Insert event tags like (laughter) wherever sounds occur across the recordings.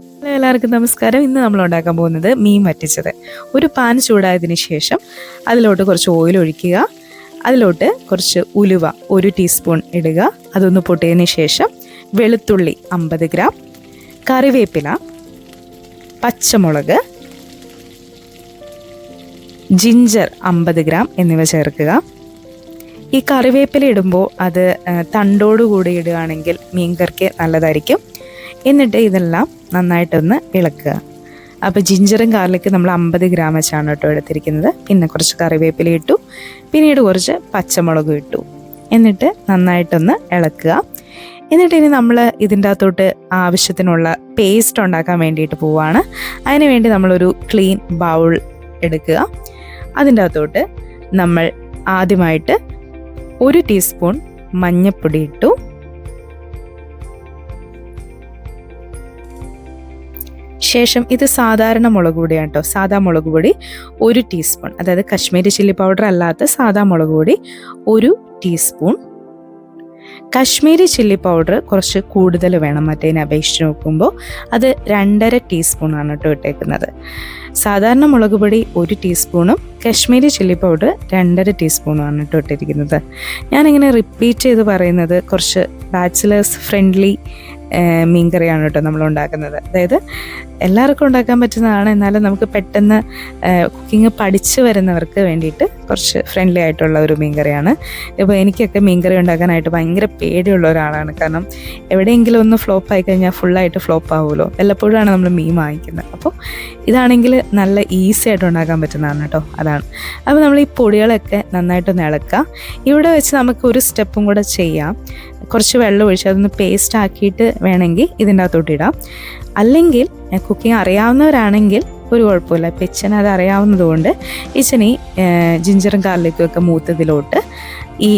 Hello എല്ലാവർക്കും നമസ്കാരം. ഇന്ന് നമ്മൾ ഉണ്ടാക്കാൻ പോകുന്നത് മീൻ വറ്റിച്ചത്. ഒരു പാൻ ചൂടായതിനു ശേഷം അതിലോട്ട് കുറച്ച് ഓയിൽ ഒഴിക്കുക. അതിലോട്ട് കുറച്ച് ഉലുവ ഒരു ടീസ്പൂൺ ഇടുക. അതൊന്ന് പൊട്ടിയതിന് ശേഷം വെളുത്തുള്ളി അമ്പത് ഗ്രാം കറിവേപ്പില പച്ചമുളക് ജിഞ്ചർ അമ്പത് ഗ്രാം എന്നിവ ചേർക്കുക. ഈ കറിവേപ്പില ഇടുമ്പോൾ അത് തണ്ടോടുകൂടി ഇടുകയാണെങ്കിൽ മീൻകറിക്ക് നല്ലതായിരിക്കും. എന്നിട്ട് ഇതെല്ലാം നന്നായിട്ടൊന്ന് ഇളക്കുക. അപ്പോൾ ജിഞ്ചറും ഗാർലിക്കും നമ്മൾ അമ്പത് ഗ്രാം വെച്ചാണ് കേട്ടോ എടുത്തിരിക്കുന്നത്. പിന്നെ കുറച്ച് കറിവേപ്പില ഇട്ടു. പിന്നീട് കുറച്ച് പച്ചമുളകും ഇട്ടു. എന്നിട്ട് നന്നായിട്ടൊന്ന് ഇളക്കുക. എന്നിട്ട് ഇനി നമ്മൾ ഇതിന്റെ അകത്തോട്ട് ആവശ്യത്തിനുള്ള പേസ്റ്റ് ഉണ്ടാക്കാൻ വേണ്ടിയിട്ട് പോവുകയാണ് അതിന് വേണ്ടി നമ്മളൊരു ക്ലീൻ ബൗൾ എടുക്കുക. അതിന്റെ അകത്തോട്ട് നമ്മൾ ആദ്യമായിട്ട് ഒരു ടീസ്പൂൺ മഞ്ഞൾപ്പൊടി ഇട്ടു. ശേഷം ഇത് സാധാരണ മുളക് പൊടിയാണ് കേട്ടോ. സാധാ മുളക് പൊടി ഒരു ടീസ്പൂൺ അതായത് കശ്മീരി ചില്ലി പൗഡർ അല്ലാത്ത സാധാ മുളക് പൊടി ഒരു ടീസ്പൂൺ കശ്മീരി ചില്ലി പൗഡർ കുറച്ച് കൂടുതൽ വേണം. മറ്റേതിനെ അപേക്ഷിച്ച് നോക്കുമ്പോൾ അത് രണ്ടര ടീസ്പൂൺ ആണ് കേട്ടോ ഇട്ടേക്കുന്നത്. സാധാരണ മുളക് പൊടി ഒരു ടീസ്പൂണും കശ്മീരി ചില്ലി പൗഡർ രണ്ടര ടീസ്പൂണുമാണ് കേട്ടോ ഇട്ടിരിക്കുന്നത്. ഞാനിങ്ങനെ റിപ്പീറ്റ് ചെയ്ത് പറയുന്നത് കുറച്ച് ബാച്ചിലേഴ്സ് ഫ്രണ്ട്ലി മീൻകറിയാണ് കേട്ടോ നമ്മൾ ഉണ്ടാക്കുന്നത് അതായത് എല്ലാവർക്കും ഉണ്ടാക്കാൻ പറ്റുന്നതാണ്. എന്നാലും നമുക്ക് പെട്ടെന്ന് കുക്കിംഗ് പഠിച്ചു വരുന്നവർക്ക് വേണ്ടിയിട്ട് കുറച്ച് ഫ്രണ്ട്ലി ആയിട്ടുള്ള ഒരു മീൻ കറിയാണ് ഇപ്പോൾ എനിക്കൊക്കെ മീൻ കറി ഉണ്ടാക്കാനായിട്ട് ഭയങ്കര പേടിയുള്ള ഒരാളാണ്. കാരണം എവിടെയെങ്കിലും ഒന്ന് ഫ്ലോപ്പ് ആയി കഴിഞ്ഞാൽ ഫുള്ളായിട്ട് ഫ്ലോപ്പ് ആവുമല്ലോ. വല്ലപ്പോഴാണ് നമ്മൾ മീൻ വാങ്ങിക്കുന്നത്. അപ്പോൾ ഇതാണെങ്കിൽ നല്ല ഈസി ആയിട്ട് ഉണ്ടാക്കാൻ പറ്റുന്നതാണ് കേട്ടോ. അതാണ്. അപ്പോൾ നമ്മൾ ഈ പൊടികളൊക്കെ നന്നായിട്ടൊന്ന് ഇളക്കുക. ഇവിടെ വെച്ച് നമുക്ക് ഒരു സ്റ്റെപ്പും കൂടെ ചെയ്യാം. കുറച്ച് വെള്ളം ഒഴിച്ച് അതൊന്ന് പേസ്റ്റ് ആക്കിയിട്ട് വേണമെങ്കിൽ ഇതിന്റെ അകത്തോട്ട് ഇടാം. അല്ലെങ്കിൽ കുക്കിംഗ് അറിയാവുന്നവരാണെങ്കിൽ ഒരു കുഴപ്പമില്ല. ഇപ്പം അത് അറിയാവുന്നതുകൊണ്ട് ഇച്ചന് ഈ ജിഞ്ചറും ഗാർലിക്കും ഒക്കെ മൂത്തതിലോട്ട് ഈ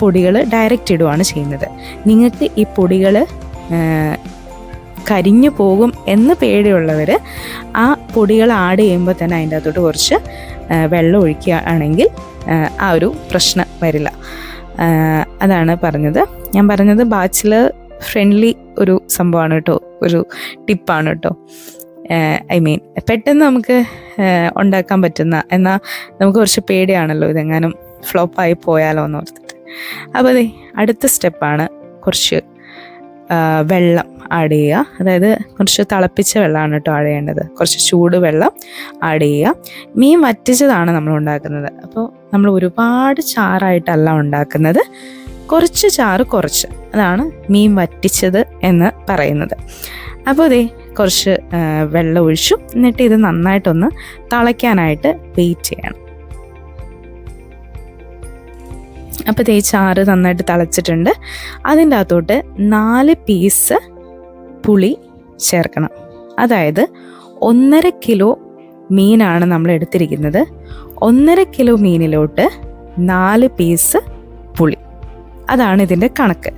പൊടികൾ ഡയറക്റ്റ് ഇടുവാണ് ചെയ്യുന്നത്. നിങ്ങൾക്ക് ഈ പൊടികൾ കരിഞ്ഞു പോകും എന്ന് പേടിയുള്ളവർ ആ പൊടികൾ ആഡ് ചെയ്യുമ്പോൾ തന്നെ അതിന്റെ അകത്തോട്ട് കുറച്ച് വെള്ളം ഒഴിക്കുകയാണെങ്കിൽ ആ ഒരു പ്രശ്നം വരില്ല. അതാണ് പറഞ്ഞത്. ഞാൻ പറഞ്ഞത് ബാച്ചിലർ ഫ്രണ്ട്ലി ഒരു സംഭവമാണ് കേട്ടോ. ഒരു ടിപ്പാണ് കേട്ടോ. ഐ മീൻ പെട്ടെന്ന് നമുക്ക് ഉണ്ടാക്കാൻ പറ്റുന്ന എന്നാൽ നമുക്ക് കുറച്ച് പേടിയാണല്ലോ ഇതെങ്ങാനും ഫ്ലോപ്പായി പോയാലോ എന്ന് ഓർത്തിട്ട്. അപ്പോൾ അതെ അടുത്ത സ്റ്റെപ്പാണ് കുറച്ച് വെള്ളം ആഡ് ചെയ്യുക. അതായത് കുറച്ച് തിളപ്പിച്ച വെള്ളമാണ് കേട്ടോ ആഡ് ചെയ്യേണ്ടത്. കുറച്ച് ചൂട് വെള്ളം ആഡ് ചെയ്യുക. മീൻ വറ്റിച്ചതാണ് നമ്മൾ ഉണ്ടാക്കുന്നത്. അപ്പോൾ നമ്മൾ ഒരുപാട് ചാറായിട്ടല്ല ഉണ്ടാക്കുന്നത്. കുറച്ച് ചാറ് കുറച്ച്. അതാണ് മീൻ വറ്റിച്ചത് എന്ന് പറയുന്നത്. അപ്പോൾ ഇതേ കുറച്ച് വെള്ളം ഒഴിച്ചു. എന്നിട്ട് ഇത് നന്നായിട്ടൊന്ന് തിളയ്ക്കാനായിട്ട് വെയിറ്റ് ചെയ്യണം. അപ്പോൾ ദേ ചാറ് നന്നായിട്ട് തിളച്ചിട്ടുണ്ട്. അതിന്റെ അകത്തോട്ട് നാല് പീസ് പുളി ചേർക്കണം. അതായത് ഒന്നര കിലോ മീനാണ് നമ്മൾ എടുത്തിരിക്കുന്നത്. ഒന്നര കിലോ മീനിലോട്ട് നാല് പീസ് അതാണ് ഇതിന്റെ കണക്ക്.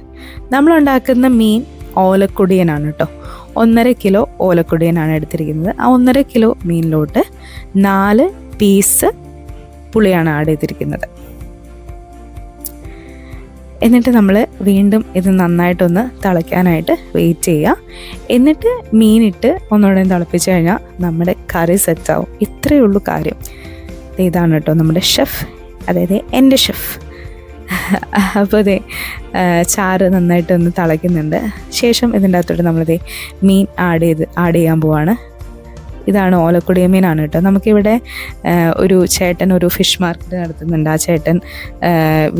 നമ്മളുണ്ടാക്കുന്ന മീൻ ഓലക്കൊടിയനാണ് കേട്ടോ. ഒന്നര കിലോ ഓലക്കുടിയനാണ് എടുത്തിരിക്കുന്നത്. ആ ഒന്നര കിലോ മീനിലോട്ട് നാല് പീസ് പുളിയാണ് ആഡ് ചെയ്തിരിക്കുന്നത്. എന്നിട്ട് നമ്മൾ വീണ്ടും ഇത് നന്നായിട്ടൊന്ന് തിളയ്ക്കാനായിട്ട് വെയിറ്റ് ചെയ്യുക. എന്നിട്ട് മീനിട്ട് ഒന്നുകൂടെ തിളപ്പിച്ച് കഴിഞ്ഞാൽ നമ്മുടെ കറി സെറ്റാവും ഇത്രയേ ഉള്ളൂ കാര്യം. ഇതാണ് കേട്ടോ നമ്മുടെ ഷെഫ് അതായത് എന്റെ ഷെഫ് (laughs) അപ്പോൾ അതെ ചാറ് നന്നായിട്ടൊന്ന് തിളയ്ക്കുന്നുണ്ട്. ശേഷം ഇതിന്റെ അകത്തോട്ട് നമ്മളിതേ മീൻ ആഡ് ചെയ്ത് ആഡ് ചെയ്യാൻ പോവാണ്. ഇതാണ് ഓലക്കുടിയ മീനാണ് കേട്ടോ. നമുക്കിവിടെ ഒരു ചേട്ടൻ ഒരു ഫിഷ് മാർക്കറ്റ് നടത്തുന്നുണ്ട്. ആ ചേട്ടൻ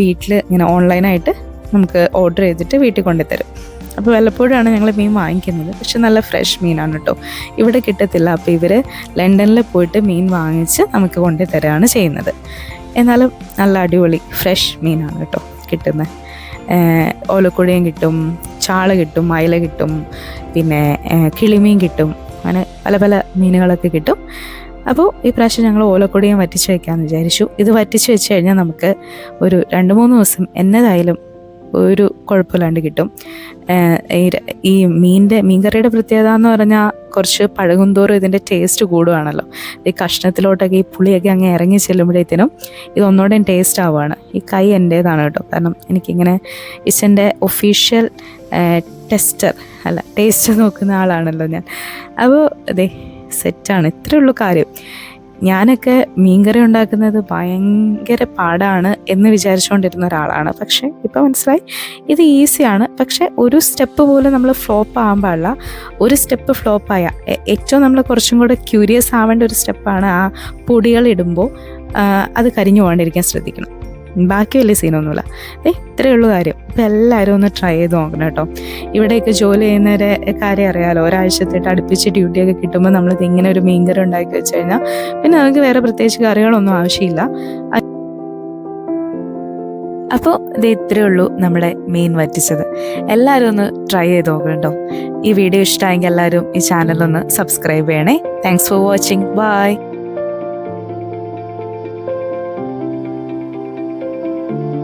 വീട്ടിൽ ഇങ്ങനെ ഓൺലൈനായിട്ട് നമുക്ക് ഓർഡർ ചെയ്തിട്ട് വീട്ടിൽ കൊണ്ടുതരും അപ്പോൾ വല്ലപ്പോഴാണ് ഞങ്ങൾ മീൻ വാങ്ങിക്കുന്നത്. പക്ഷെ നല്ല ഫ്രഷ് മീനാണ് കേട്ടോ. ഇവിടെ കിട്ടത്തില്ല. അപ്പോൾ ഇവർ ലണ്ടനിൽ പോയിട്ട് മീൻ വാങ്ങിച്ച് നമുക്ക് കൊണ്ടുതരാണ് ചെയ്യുന്നത്. എന്നാലും നല്ല അടിപൊളി ഫ്രഷ് മീനാണ് കേട്ടോ കിട്ടുന്നത്. ഓലക്കുഴയും കിട്ടും ചാള കിട്ടും അയല കിട്ടും പിന്നെ കിളിമീൻ കിട്ടും. അങ്ങനെ പല പല മീനുകളൊക്കെ കിട്ടും. അപ്പോൾ ഈ പ്രാവശ്യം ഞങ്ങൾ ഓലക്കൊടിയും വറ്റിച്ച് വയ്ക്കാമെന്ന് വിചാരിച്ചു. ഇത് വറ്റിച്ച് വെച്ച് കഴിഞ്ഞാൽ നമുക്ക് ഒരു രണ്ട് മൂന്ന് ദിവസം എന്നതായാലും ഒരു കുഴപ്പമില്ലാണ്ട് കിട്ടും. ഈ മീന്റെ മീൻകറിയുടെ പ്രത്യേകത എന്ന് പറഞ്ഞാൽ കുറച്ച് പഴകുന്തോറും ഇതിന്റെ ടേസ്റ്റ് കൂടുവാണല്ലോ. ഈ കഷ്ണത്തിലോട്ടൊക്കെ ഈ പുളിയൊക്കെ അങ്ങ് ഇറങ്ങി ചെല്ലുമ്പോഴത്തേനും ഇത് ടേസ്റ്റ് ആവുകയാണ് ഈ കൈ എന്റേതാണ് കേട്ടോ. കാരണം എനിക്കിങ്ങനെ ഇച്ചന്റെ ഒഫീഷ്യൽ ടെസ്റ്റർ അല്ല ടേസ്റ്റ് നോക്കുന്ന ആളാണല്ലോ ഞാൻ. അപ്പോൾ അതെ സെറ്റാണ് ഇത്രയേ ഉള്ളൂ കാര്യം. ഞാനൊക്കെ മീൻകറി ഉണ്ടാക്കുന്നത് ഭയങ്കര പാടാണ് എന്ന് വിചാരിച്ചുകൊണ്ടിരുന്ന ഒരാളാണ്. പക്ഷേ ഇപ്പോൾ മനസ്സിലായി. ഇത് ഈസിയാണ്. പക്ഷേ ഒരു സ്റ്റെപ്പ് പോലും നമ്മൾ ഫ്ലോപ്പ് ആകാൻ പാടില്ല ഒരു സ്റ്റെപ്പ് ഫ്ലോപ്പായ ഏറ്റവും നമ്മൾ കുറച്ചും കൂടെ ക്യൂരിയസ് ആവേണ്ട ഒരു സ്റ്റെപ്പാണ് ആ പൊടികൾ ഇടുമ്പോൾ അത് കരിഞ്ഞു പോകാണ്ടിരിക്കാൻ ശ്രദ്ധിക്കണം. ബാക്കി വലിയ സീനൊന്നുമില്ല. ഏ ഇത്രയേ ഉള്ളൂ കാര്യം. ഇപ്പം എല്ലാവരും ഒന്ന് ട്രൈ ചെയ്ത് നോക്കണം കേട്ടോ. ഇവിടെയൊക്കെ ജോലി ചെയ്യുന്നവരെ കാര്യം അറിയാമല്ലോ ഒരാഴ്ചത്തേട്ട് അടുപ്പിച്ച് ഡ്യൂട്ടിയൊക്കെ കിട്ടുമ്പോൾ നമ്മളിത് ഇങ്ങനെ ഒരു മീൻകറി ഉണ്ടാക്കി വെച്ച് കഴിഞ്ഞാൽ പിന്നെ നമുക്ക് വേറെ പ്രത്യേകിച്ച് കറികളൊന്നും ആവശ്യമില്ല. അപ്പോൾ ഇത് ഇത്രയേ ഉള്ളൂ നമ്മുടെ മീൻ വറ്റിച്ചത്. എല്ലാവരും ഒന്ന് ട്രൈ ചെയ്ത് നോക്കണം കേട്ടോ. ഈ വീഡിയോ ഇഷ്ടമായെങ്കിൽ എല്ലാവരും ഈ ചാനലൊന്ന് സബ്സ്ക്രൈബ് ചെയ്യണേ. Thanks for watching bye